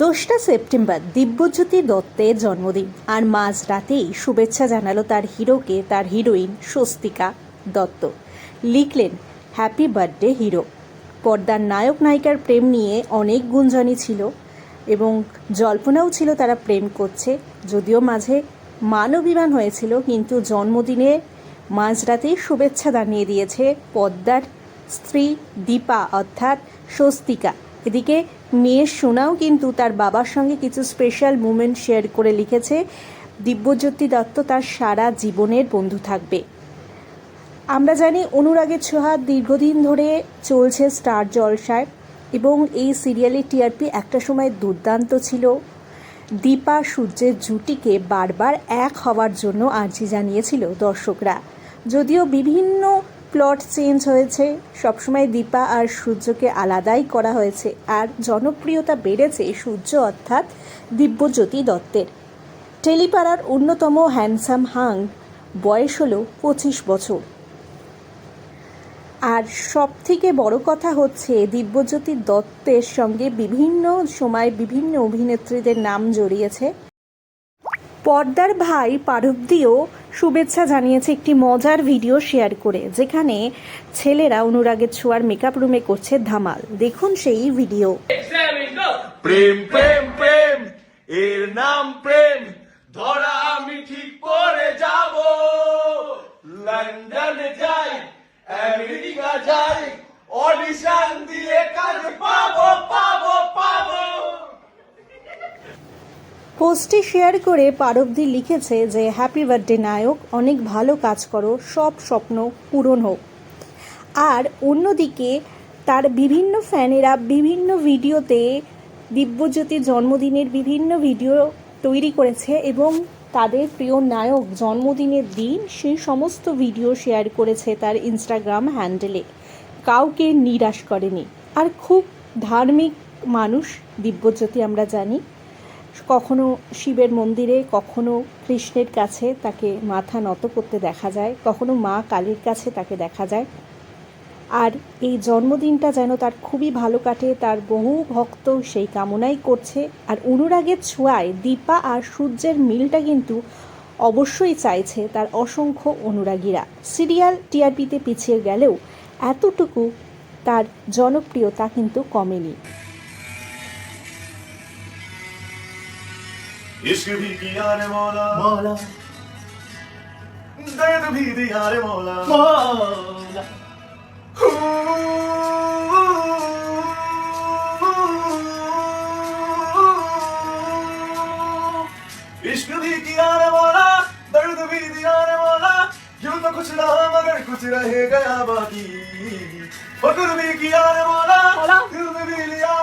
দোসরা সেপ্টেম্বর দিব্যজ্যোতি দত্তের জন্মদিন আর মাঝ রাতেই শুভেচ্ছা জানালো তার হিরোকে, তার হিরোইন স্বস্তিকা দত্ত। লিখলেন হ্যাপি বার্থডে হিরো পর্দার নায়ক নায়িকার প্রেম নিয়ে অনেক গুঞ্জনই ছিল এবং জল্পনাও ছিল তারা প্রেম করছে। যদিও মাঝে মানবিমান হয়েছিল, কিন্তু জন্মদিনে মাঝরাতেই শুভেচ্ছা জানিয়ে দিয়েছে পদ্মার স্ত্রী দীপা, অর্থাৎ স্বস্তিকা। এদিকে মেয়ের সোনাও কিন্তু তার বাবার সঙ্গে কিছু স্পেশাল মুমেন্ট শেয়ার করে লিখেছে। দিব্যজ্যোতি দত্ত তার সারা জীবনের বন্ধু থাকবে। আমরা জানি অনুরাগের ছোঁয়া দীর্ঘদিন ধরে চলছে স্টার জলসায় এবং এই সিরিয়ালের টিআরপি একটা সময় দুর্দান্ত ছিল। দীপা সূর্যের জুটিকে বারবার এক হওয়ার জন্য আর্জি জানিয়েছিল দর্শকরা। যদিও বিভিন্ন প্লট চেঞ্জ হয়েছে। সবসময় দীপা আর সূর্যকে আলাদাই করা হয়েছে। আর জনপ্রিয়তা বেড়েছে সূর্য অর্থাৎ দিব্যজ্যোতি দত্তের। টেলিপাড়ার অন্যতম হ্যান্ডসাম হাং বয়স হলো পঁচিশ বছর। আর সব থেকে বড় কথা হচ্ছে দিব্যজ্যোতি দত্তের সঙ্গে বিভিন্ন সময় বিভিন্ন অভিনেত্রীদের নাম জড়িয়েছে। পর্দার ভাই পারুবদিও শুভেচ্ছা জানিয়েছে একটি মজার ভিডিও শেয়ার করে, যেখানে ছেলেরা অনুরাগের ছোঁয়ার মেকআপ রুমে করছে ধামাল। দেখুন সেই ভিডিও। প্রেম প্রেম প্রেম, এর নাম প্রেম, ধরা আমি ঠিক করে যাব। লন্ডন যাই, আমেরিকা যাই অডিশন দিয়ে পোস্টে শেয়ার করে পারবদি লিখেছে যে হ্যাপি বার্থডে নায়ক। অনেক ভালো কাজ করো। সব স্বপ্ন পূরণ হোক। আর অন্যদিকে তার বিভিন্ন ফ্যানেরা বিভিন্ন ভিডিওতে দিব্যজ্যোতির জন্মদিনের বিভিন্ন ভিডিও তৈরি করেছে এবং তাদের প্রিয় নায়ক জন্মদিনের দিন সেই সমস্ত ভিডিও শেয়ার করেছে তার ইনস্টাগ্রাম হ্যান্ডেলে কাউকে নিরাশ করেনি। আর খুব ধার্মিক মানুষ দিব্যজ্যোতি, আমরা জানি। কখনো শিবের মন্দিরে, কখনো কৃষ্ণের কাছে তাকে মাথা নত করতে দেখা যায়, কখনো মা কালীর কাছে তাকে দেখা যায়। আর এই জন্মদিনটা যেন তার খুবই ভালো কাটে, তার বহু ভক্ত সেই কামনাই করছে। আর অনুরাগের ছোঁয়ায় দীপা আর সূর্যের মিলটা কিন্তু অবশ্যই চাইছে তার অসংখ্য অনুরাগীরা। সিরিয়াল টিআরপিতে পিছিয়ে গেলেও এতটুকু তার জনপ্রিয়তা কিন্তু কমেনি। इश्क भी किया रे मौला। मौला। दर्द भी दिया रे मौला। मौला। इश्क भी किया रे मौला दर्द भी दिया रे मौला। यूँ तो कुछ रहा मगर कुछ रह गया बाकी। फक्र भी किया रे मौला दिल भी लिया